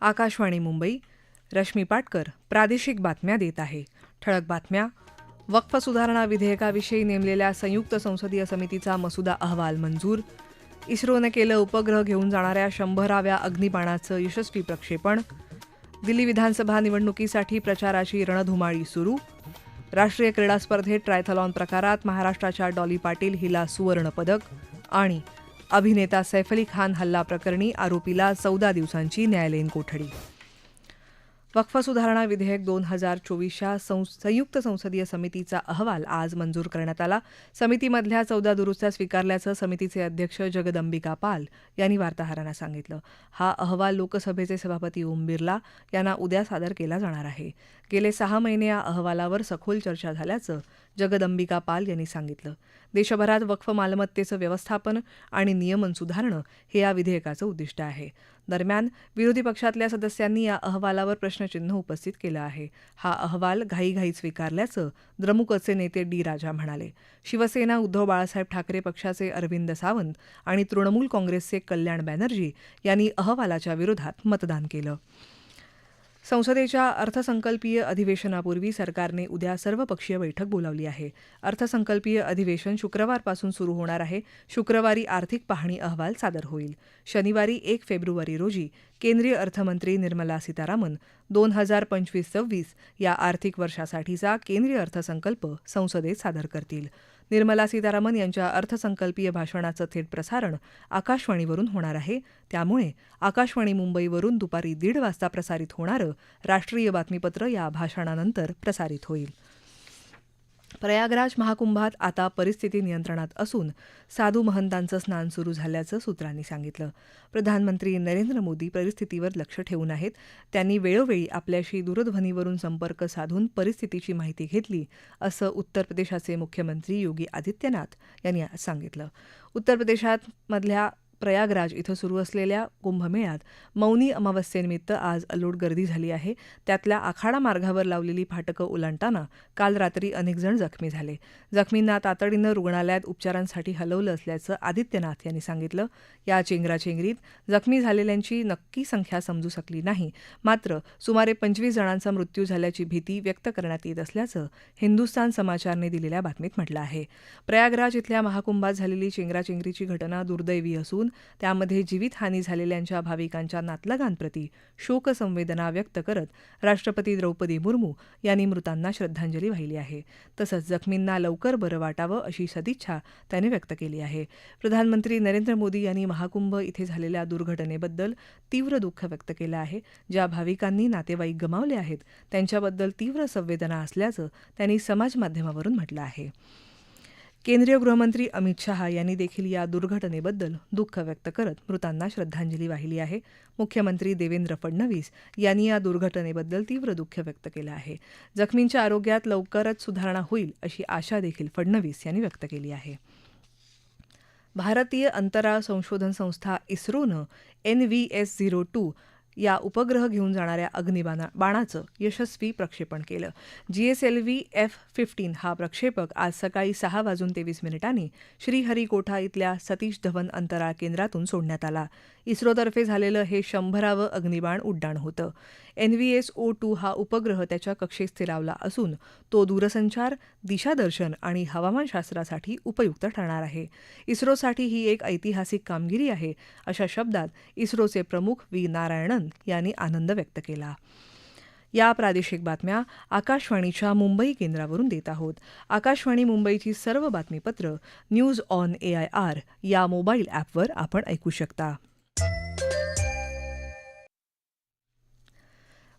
आकाशवाणी मुंबई. रश्मी पाटकर प्रादेशिक बातम्या देत आहे. ठळक बातम्या. वक्फ सुधारणा विधेयकाविषयी नेमलेल्या संयुक्त संसदीय समितीचा मसुदा अहवाल मंजूर. इस्रोनं केलं उपग्रह घेऊन जाणाऱ्या शंभराव्या अग्निबाणाचं यशस्वी प्रक्षेपण. दिल्ली विधानसभा निवडणुकीसाठी प्रचाराची रणधुमाळी सुरू. राष्ट्रीय क्रीडा स्पर्धेत ट्रायथलॉन प्रकारात महाराष्ट्राच्या डॉली पाटील हिला सुवर्णपदक आणि अभिनेता सैफ अली खान हल्ला प्रकरणी आरोपीला चौदा दिवसांची न्यायालयीन कोठडी. वक्फ सुधारणा विधेयक दोन हजार चोवीसच्या संयुक्त संसदीय समितीचा अहवाल आज मंजूर करण्यात आला. समितीमधल्या चौदा दुरुस्त्या स्वीकारल्याचं समितीचे अध्यक्ष जगदंबिका पाल यांनी वार्ताहरांना सांगितलं. हा अहवाल लोकसभेचे सभापती ओम बिर्ला यांना उद्या सादर केला जाणार आहे. गेले सहा महिने या अहवालावर सखोल चर्चा झाल्याचं जगदंबिका पाल यांनी सांगितलं. देशभरात वक्फ मालमत्तेचं व्यवस्थापन आणि नियमन सुधारणं हे या विधेयकाचं उद्दिष्ट आहे. दरम्यान विरोधी पक्षातल्या सदस्यांनी या अहवालावर प्रश्नचिन्ह उपस्थित केलं आहे. हा अहवाल घाईघाई स्वीकारल्याचं द्रमुकचे नेते डी राजा म्हणाले. शिवसेना उद्धव बाळासाहेब ठाकरे पक्षाचे अरविंद सावंत आणि तृणमूल काँग्रेसचे कल्याण बॅनर्जी यांनी अहवालाच्या विरोधात मतदान केलं. संसदेच्या अर्थसंकल्पीय अधिवेशनापूर्वी सरकारने उद्या सर्वपक्षीय बैठक बोलावली आहे. अर्थसंकल्पीय अधिवेशन शुक्रवारपासून सुरू होणार आहे. शुक्रवारी आर्थिक पाहणी अहवाल सादर होईल. शनिवारी एक फेब्रुवारी रोजी केंद्रीय अर्थमंत्री निर्मला सीतारामन दोन हजार पंचवीस सव्वीस या आर्थिक वर्षासाठीचा केंद्रीय अर्थसंकल्प संसदेत सादर करतील. निर्मला सीतारामन यांच्या अर्थसंकल्पीय भाषणाचं थेट प्रसारण आकाशवाणीवरून होणार आहे. त्यामुळे आकाशवाणी मुंबईवरून दुपारी दीड वाजता प्रसारित होणारं राष्ट्रीय बातमीपत्र या भाषणानंतर प्रसारित होईल. प्रयागराज महाकुंभात आता परिस्थिती नियंत्रणात असून साधू महंतांचं स्नान सुरू झाल्याचं सूत्रांनी सांगितलं. प्रधानमंत्री नरेंद्र मोदी परिस्थितीवर लक्ष ठेवून आहेत. त्यांनी वेळोवेळी आपल्याशी दूरध्वनीवरून संपर्क साधून परिस्थितीची माहिती घेतली असं उत्तर प्रदेशाचे मुख्यमंत्री योगी आदित्यनाथ यांनी आज सांगितलं. उत्तर प्रदेशात मधल्या प्रयागराज इथं सुरू असलेल्या कुंभमेळ्यात मौनी अमावस्येनिमित्त आज अलोट गर्दी झाली आहे. त्यातल्या आखाडा मार्गावर लावलेली फाटकं ओलांडताना काल रात्री अनेक जण जखमी झाले. जखमींना तातडीनं रुग्णालयात उपचारांसाठी हलवलं असल्याचं आदित्यनाथ यांनी सांगितलं. या चेंगराचेंगरीत जखमी झालेल्यांची नक्की संख्या समजू शकली नाही. मात्र सुमारे पंचवीस जणांचा मृत्यू झाल्याची भीती व्यक्त करण्यात येत असल्याचं हिंदुस्तान समाचारने दिलेल्या बातमीत म्हटलं आहे. प्रयागराज इथल्या महाकुंभात झालेली चेंगराचेंगरीची घटना दुर्दैवी असून त्यामध्ये जीवितहानी झालेल्यांच्या भाविकांच्या नातलगांप्रती शोकसंवेदना व्यक्त करत राष्ट्रपती द्रौपदी मुर्मू यांनी मृतांना श्रद्धांजली वाहिली आहे. तसंच जखमींना लवकर बरं वाटावं अशी सदिच्छा त्यांनी व्यक्त केली आहे. प्रधानमंत्री नरेंद्र मोदी यांनी महाकुंभ इथे झालेल्या दुर्घटनेबद्दल तीव्र दुःख व्यक्त केलं आहे. ज्या भाविकांनी नातेवाईक गमावले आहेत त्यांच्याबद्दल तीव्र संवेदना असल्याचं त्यांनी समाजमाध्यमावरून म्हटलं आहे. केंद्रीय गृहमंत्री अमित शहा यांनी देखील या दुर्घटनेबद्दल दुःख व्यक्त करत मृतांना श्रद्धांजली वाहिली आहे. मुख्यमंत्री देवेंद्र फडणवीस यांनी या दुर्घटनेबद्दल तीव्र दुःख व्यक्त केलं आहे. जखमींच्या आरोग्यात लवकरच सुधारणा होईल अशी आशा देखील फडणवीस यांनी व्यक्त केली आहे. भारतीय अंतराळ संशोधन संस्था इस्रोनं N V S zero two या उपग्रह घेऊन जाणाऱ्या अग्निबाणा बाणाचं यशस्वी प्रक्षेपण केलं. जीएसएलव्ही एफ फिफ्टीन हा प्रक्षेपक आज सकाळी सहा वाजून तेवीस मिनिटांनी श्रीहरिकोठा इथल्या सतीश धवन अंतराळ केंद्रातून सोडण्यात आला. इस्रोतर्फे झालेलं हे शंभरावं अग्निबाण उड्डाण होतं. N V S O two हा उपग्रह त्याच्या कक्षेत स्थिरावला असून तो दूरसंचार दिशादर्शन आणि हवामानशास्त्रासाठी उपयुक्त ठरणार आहे. इस्रोसाठी ही एक ऐतिहासिक कामगिरी आहे अशा शब्दात इस्रोचे प्रमुख व्ही नारायणन यांनी आनंद व्यक्त केला. या प्रादेशिक बातम्या आकाशवाणीच्या मुंबई केंद्रावरून देत आहोत. आकाशवाणी मुंबईची सर्व बातमीपत्र news on A I R या मोबाईल ॲपवर आपण ऐकू शकता.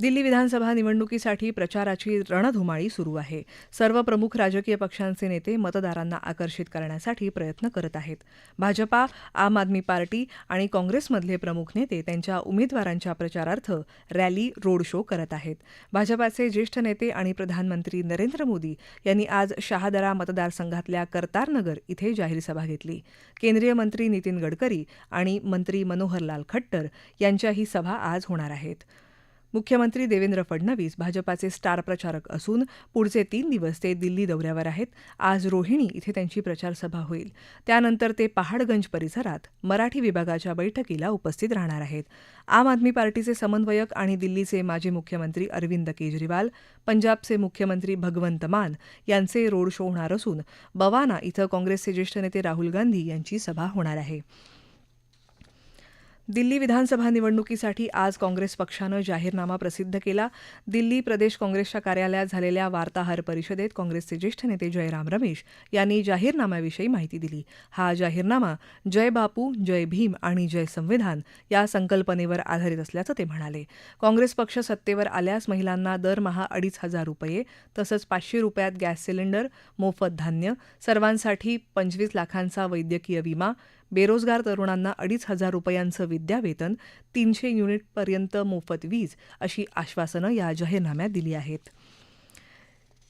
दिल्ली विधानसभा निवडणुकीसाठी प्रचाराची रणधुमाळी सुरू आहे. सर्व प्रमुख राजकीय पक्षांचे नेते मतदारांना आकर्षित करण्यासाठी प्रयत्न करत आहेत. भाजपा आम आदमी पार्टी आणि काँग्रेसमधले प्रमुख नेते त्यांच्या उमेदवारांच्या प्रचारार्थ रॅली रोड शो करत आहेत. भाजपाचे ज्येष्ठ नेते आणि प्रधानमंत्री नरेंद्र मोदी यांनी आज शहादरा मतदारसंघातल्या करतारनगर इथे जाहीर सभा घेतली. केंद्रीय मंत्री नितीन गडकरी आणि मंत्री मनोहरलाल खट्टर यांच्याही सभा आज होणार आहेत. मुख्यमंत्री देवेंद्र फडणवीस भाजपाचे स्टार प्रचारक असून पुढचे तीन दिवस ते दिल्ली दौऱ्यावर आहेत. आज रोहिणी इथे त्यांची प्रचारसभा होईल. त्यानंतर ते पहाडगंज परिसरात मराठी विभागाच्या बैठकीला उपस्थित राहणार आहेत. आम आदमी पार्टीचे समन्वयक आणि दिल्लीचे माजी मुख्यमंत्री अरविंद केजरीवाल पंजाबचे मुख्यमंत्री भगवंत मान यांचे रोड शो होणार असून बवाना इथं काँग्रेसचे ज्येष्ठ नेते राहुल गांधी यांची सभा होणार आहे. दिल्ली विधानसभा निवडणुकीसाठी आज काँग्रेस पक्षानं जाहीरनामा प्रसिद्ध केला. दिल्ली प्रदेश काँग्रेसच्या कार्यालयात झालेल्या वार्ताहर परिषदेत काँग्रेसचे ज्येष्ठ नेते जयराम रमेश यांनी जाहीरनाम्याविषयी माहिती दिली. हा जाहीरनामा जय बापू जय भीम आणि जय संविधान या संकल्पनेवर आधारित असल्याचं ते म्हणाले. काँग्रेस पक्ष सत्तेवर आल्यास महिलांना दरमहा अडीच हजार रुपये तसंच पाचशे रुपयात गॅस सिलेंडर मोफत धान्य सर्वांसाठी पंचवीस लाखांचा वैद्यकीय विमा बेरोजगार तरुणांना अडीच हजार रुपयांचं विद्यावेतन तीनशे युनिटपर्यंत मोफत वीज अशी आश्वासनं या जाहीरनाम्यात दिली आहेत.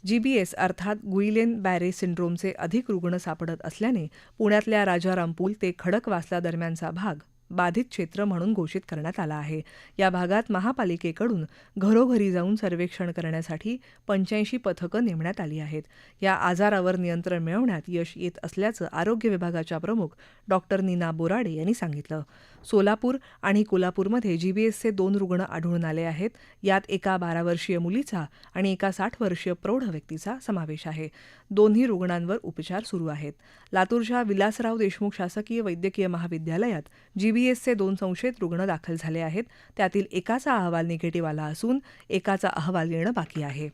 जीबीएस अर्थात गुईलेन बॅरे सिंड्रोमचे अधिक रुग्ण सापडत असल्याने पुण्यातल्या राजारामपूल ते खडकवासला दरम्यानचा भाग बाधित क्षेत्र म्हणून घोषित करण्यात आला आहे. या भागात महापालिकेकडून घरोघरी जाऊन सर्वेक्षण करण्यासाठी पंच्याऐंशी पथकं नेमण्यात आली आहेत. या आजारावर नियंत्रण मिळवण्यात यश येत असल्याचं आरोग्य विभागाच्या प्रमुख डॉक्टर नीना बोराडे यांनी सांगितलं. सोलापूर आणि कोल्हापूरमध्ये जीबीएसचे दोन रुग्ण आढळून आले आहेत. यात एका बारा वर्षीय मुलीचा आणि एका साठ वर्षीय प्रौढ व्यक्तीचा समावेश आहे. दोन्ही रुग्णांवर उपचार सुरू आहेत. लातूरच्या विलासराव देशमुख शासकीय वैद्यकीय महाविद्यालयात जीबीएसचे दोन संशयित रुग्ण दाखल झाले आहेत. त्यातील एकाचा अहवाल निगेटिव्ह आला असून एकाचा अहवाल येणं बाकी आहे.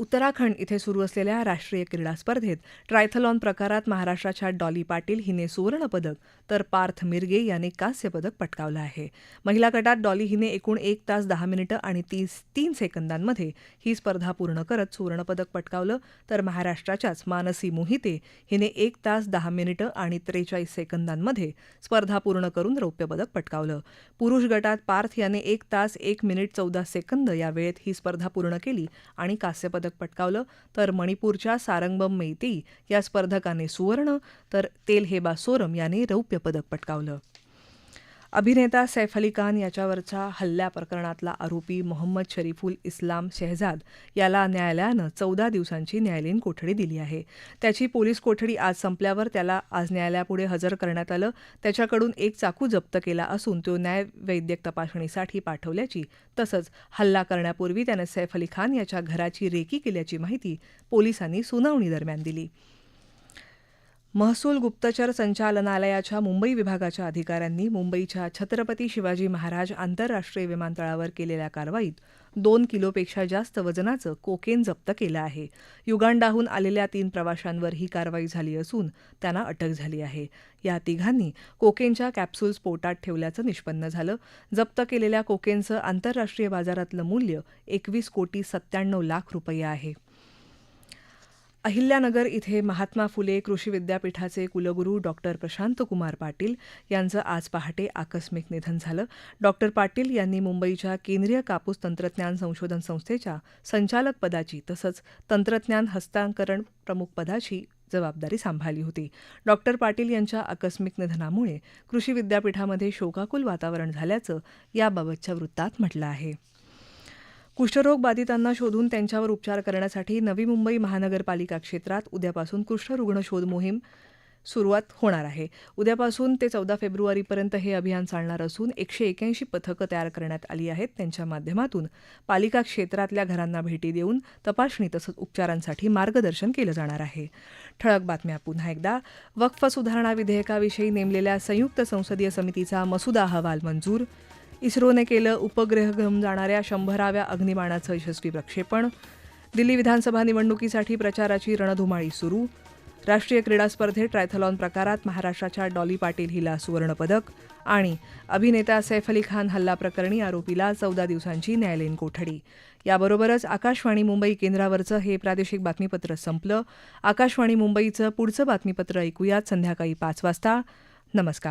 उत्तराखंड इथे सुरू असलेल्या राष्ट्रीय क्रीडा स्पर्धेत ट्रायथलॉन प्रकारात महाराष्ट्राच्या डॉली पाटील हिने सुवर्णपदक तर पार्थ मिरगे याने कांस्य पदक पटकावलं आहे. महिला गटात डॉली हिने एकूण एक तास दहा मिनिटं आणि तीस तीन सेकंदांमध्ये ही स्पर्धा पूर्ण करत सुवर्णपदक पटकावलं तर महाराष्ट्राच्याच मानसी मोहिते हिने एक तास दहा मिनिटं आणि त्रेचाळीस सेकंदांमध्ये स्पर्धा पूर्ण करून रौप्यपदक पटकावलं. पुरुष गटात पार्थ याने एक तास एक मिनिट चौदा सेकंद या वेळेत ही स्पर्धा पूर्ण केली आणि कांस्यपदक पदक पटकावलं तर मणिपूरच्या सारंगबम मेती या स्पर्धकाने सुवर्ण तर तेलहेबा सोरम याने रौप्य पदक पटकावलं. अभिनेता सैफ अली खान याच्यावरच्या हल्ल्या प्रकरणातला आरोपी मोहम्मद शरीफुल इस्लाम शेहजाद याला न्यायालयानं चौदा दिवसांची न्यायालयीन कोठडी दिली आहे. त्याची पोलीस कोठडी आज संपल्यावर त्याला आज न्यायालयापुढे हजर करण्यात आलं. त्याच्याकडून एक चाकू जप्त केला असून तो न्यायवैद्यक तपासणीसाठी पाठवल्याची तसंच हल्ला करण्यापूर्वी त्यानं सैफ अली खान याच्या घराची रेकी केल्याची माहिती पोलिसांनी सुनावणी दरम्यान दिली. महसूल गुप्तचर संचालनालयाच्या मुंबई विभागाच्या अधिकाऱ्यांनी मुंबईच्या छत्रपती शिवाजी महाराज आंतरराष्ट्रीय विमानतळावर केलेल्या कारवाईत दोन किलोपेक्षा जास्त वजनाचं कोकेन जप्त केलं आहे. युगांडाहून आलेल्या तीन प्रवाशांवर ही कारवाई झाली असून त्यांना अटक झाली आहे. या तिघांनी कोकेनच्या कॅप्सूल्स पोटात ठेवल्याचं निष्पन्न झालं. जप्त केलेल्या कोकेनचं आंतरराष्ट्रीय बाजारातलं मूल्य एकवीस कोटी सत्त्याण्णव लाख रुपये आहे. अहिल्यानगर इथे महात्मा फुले कृषी विद्यापीठाचे कुलगुरू डॉक्टर प्रशांत कुमार पाटील यांचं आज पहाटे आकस्मिक निधन झालं. डॉक्टर पाटील यांनी मुंबईच्या केंद्रीय कापूस तंत्रज्ञान संशोधन संस्थेच्या संचालक पदाची तसंच तंत्रज्ञान हस्तांतरण प्रमुख पदाची जबाबदारी सांभाळली होती. डॉक्टर पाटील यांच्या आकस्मिक निधनामुळे कृषी विद्यापीठामध्ये शोकाकुल वातावरण झाल्याचं याबाबतच्या वृत्तात म्हटलं आहे. कुष्ठरोग बाधितांना शोधून त्यांच्यावर उपचार करण्यासाठी नवी मुंबई महानगरपालिका क्षेत्रात उद्यापासून कुष्ठरुग्ण शोध मोहीम सुरुवात होणार आहे. उद्यापासून ते चौदा फेब्रुवारीपर्यंत हे अभियान चालणार असून एकशे एक्याऐंशी पथकं तयार करण्यात आली आहेत. त्यांच्या माध्यमातून पालिका क्षेत्रातल्या घरांना भेटी देऊन तपासणी तसंच उपचारांसाठी मार्गदर्शन केलं जाणार आहे. ठळक बातम्या पुन्हा एकदा. वक्फ सुधारणा विधेयकाविषयी नेमलेल्या संयुक्त संसदीय समितीचा मसुदा अहवाल मंजूर इस्रोने केलं उपग्रह घेऊन जाणाऱ्या शंभराव्या अग्निबाणाचं यशस्वी प्रक्षेपण. दिल्ली विधानसभा निवडणुकीसाठी प्रचाराची रणधुमाळी सुरू. राष्ट्रीय क्रीडा स्पर्धेत ट्रायथलॉन प्रकारात महाराष्ट्राच्या डॉली पाटील हिला सुवर्णपदक आणि अभिनेता सैफ अली खान हल्ला प्रकरणी आरोपीला चौदा दिवसांची न्यायालयीन कोठडी. याबरोबरच आकाशवाणी मुंबई केंद्रावरचं हे प्रादेशिक बातमीपत्र संपलं. आकाशवाणी मुंबईचं पुढचं बातमीपत्र ऐकूयात संध्याकाळी पाच वाजता. नमस्कार.